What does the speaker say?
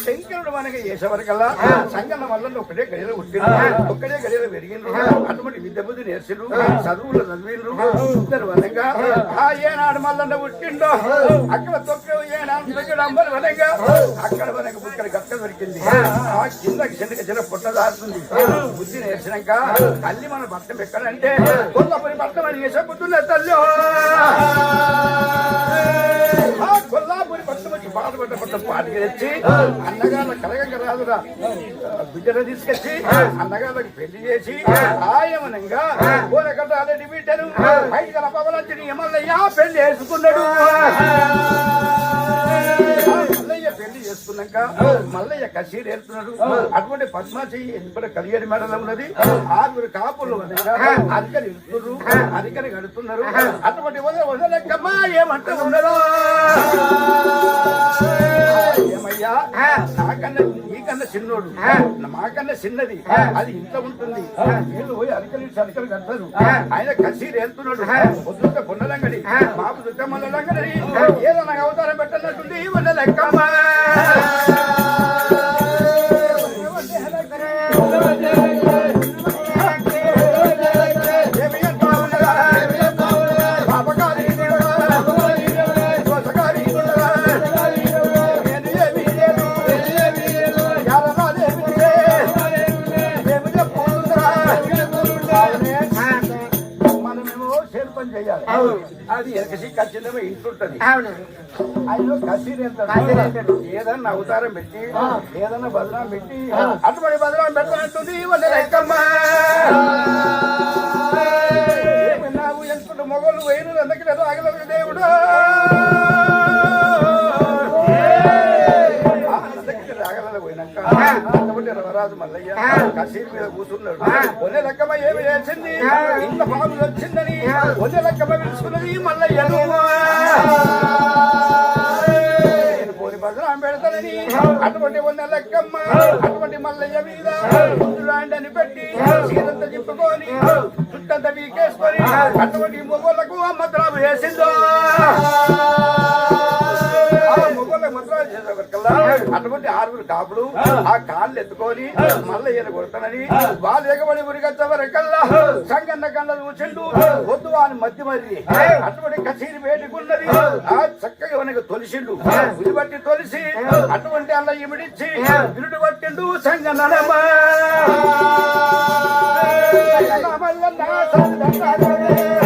శంకరుడు మనకి చేసేవరకల్లా సంగన్న వల్ల ఒక్కడే గడియలు పుట్టిండ్రు ఒక్కడే గడియలు పెరిగిండ్రు అటువంటి విద్య బుద్ధి నేర్చిండ్రు చదువులు చదివిండ్రు ఇద్దరు వనంగా ఆ. ఏనాడు మల్లన్న పుట్టిండో అక్కడ తొక్క ఏనాడు దగ్గర అంబలు వనంగా అక్కడ మనకు బుక్కల గట్ట దొరికింది ఆ కింద కిందకి చిన్న పుట్ట దారుతుంది బుద్ధి నేర్చినాక తల్లి మన భర్త ఎక్కడంటే కొల్లపరి భర్త అని చేసే బుద్ధులే తల్లి పాటికి తెచ్చి అన్నగారు కలగక రాదురా బిడ్డను తీసుకొచ్చి అన్నగారికి పెళ్ళి చేసి ఆయమనంగా కూరకట్ట ఆల్రెడీ బిడ్డను బయట గల పవలొచ్చి ఎమల్లయ్య పెళ్ళి చేసుకున్నాడు. మల్లయ్య పెళ్ళి చేసుకున్నాక మల్లయ్య కసీరు వెళ్తున్నాడు అటువంటి పద్మాచి ఎందుకంటే కలియడి మెడలో ఉన్నది? ఆరుగురు కాపులు అరికలు ఇస్తున్నారు అరికలు కడుతున్నారు అటువంటి వద వదలక్కమ్మా ఏమంటూ ఉన్నదో? నాకన్నా చిన్నోడు. మాకన్నా చిన్నది. అది ఇంత ఉంటుంది. వీళ్ళు పోయి అరికలు అరికలు కడతారు ఆయన కసీరు వెళ్తున్నాడు పొద్దున్న పొన్నలంగడి బాబు దుట్టమల్లంగడి ఏదో నాకు అవతారం పెట్టనట్టుంది. వల్ల లెక్కమ్మ. అది ఎనకసి ఖచ్చితంగా ఇంటుంటది ఆయన కసీరు ఏదన్నా అవతారం పెట్టి ఏదన్నా బదనాం పెట్టి అటువంటి బదనాం పెట్టనంటుంది వాళ్ళ రవరాజు మల్లయ్య కసీర్ మీద కూర్చున్నాడు ఒనే లెక్కమ్మ ఏమి చేసింది ఇంత బాబు వచ్చిందని ఒనే లెక్కమ్మ పిలుచుకున్నది మల్లయ్యను భద్రం పెడతానని అటువంటి ఉన్న లెక్కమ్మ అటువంటి మల్లయ్య మీద అని పెట్టి చీరంత చెప్పుకొని చుట్టంత వీకేసుకొని అటువంటి మొగోళ్ళకు అమ్మద్రాబు వేసిందో అటువంటి ఆరుగురు కాపులు ఆ కాళ్ళు ఎత్తుకొని మళ్ళీ ఈయన కొడతానని వాళ్ళు ఎగబడి ఉరికొచ్చేవరకల్లా సంగన్న కళ్ళ చూసిండు వద్దు అని మధ్య మరి అటువంటి కచేరి వేడుకున్నది ఆ చక్కగా మనకు తొలిసిండు ఉరి బట్టి తొలిసి అటువంటి అల్ల ఇమిడిచ్చి విరుడు పట్టిండు సంగన్ననమా మల్లన్న సంగన్న